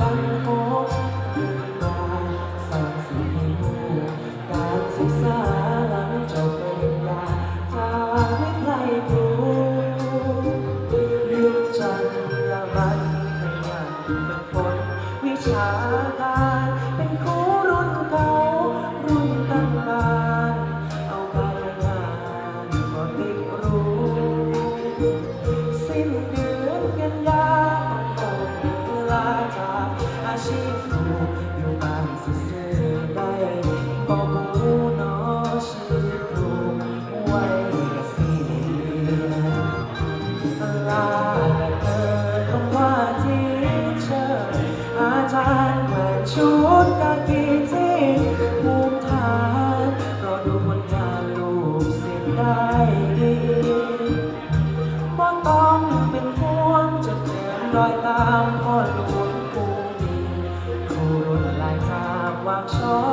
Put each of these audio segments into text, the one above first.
บังโคมาสร้าสิ่งให้ลูกการศึกษาหลังจบปริญญาพาให้ใครรู้เลือกจันทบันให้งาเป็นฝนวิชาการเป็นครูรุ่นเก่ารุ่ตั้งบานเอาไปงานก็ติดรู้สิ้น ชุดกากีที่ภูมิฐานรอดูผลงานลูกศิษย์ได้ดีว่าต้องเป็นห่วงจะเดินรอยตามพ่อหลวงปู่มีครูรุ่นลายทางวางช้อน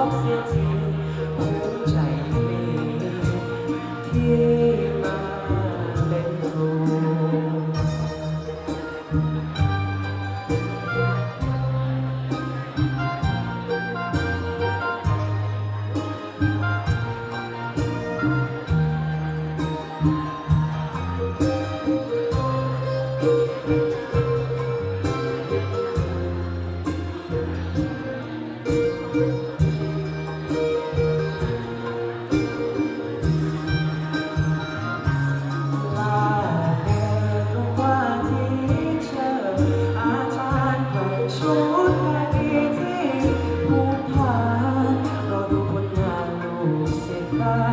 ได้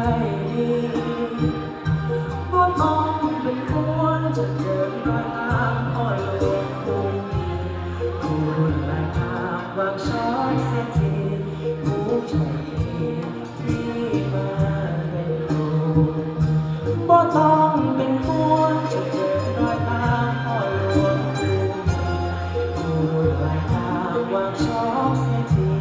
ดีบ่ต้องเป็นห่วงจะเดินรอยตามพ่อหลวงปู่มีครูรุ่นลายทางวางช้อนเสียทีภูมิใจที่มาเป็นครูบ่ต้องเป็นห่วงจะเดินรอยตามพ่อหลวงปู่มีผู้หลายทางวางช้อกเสียที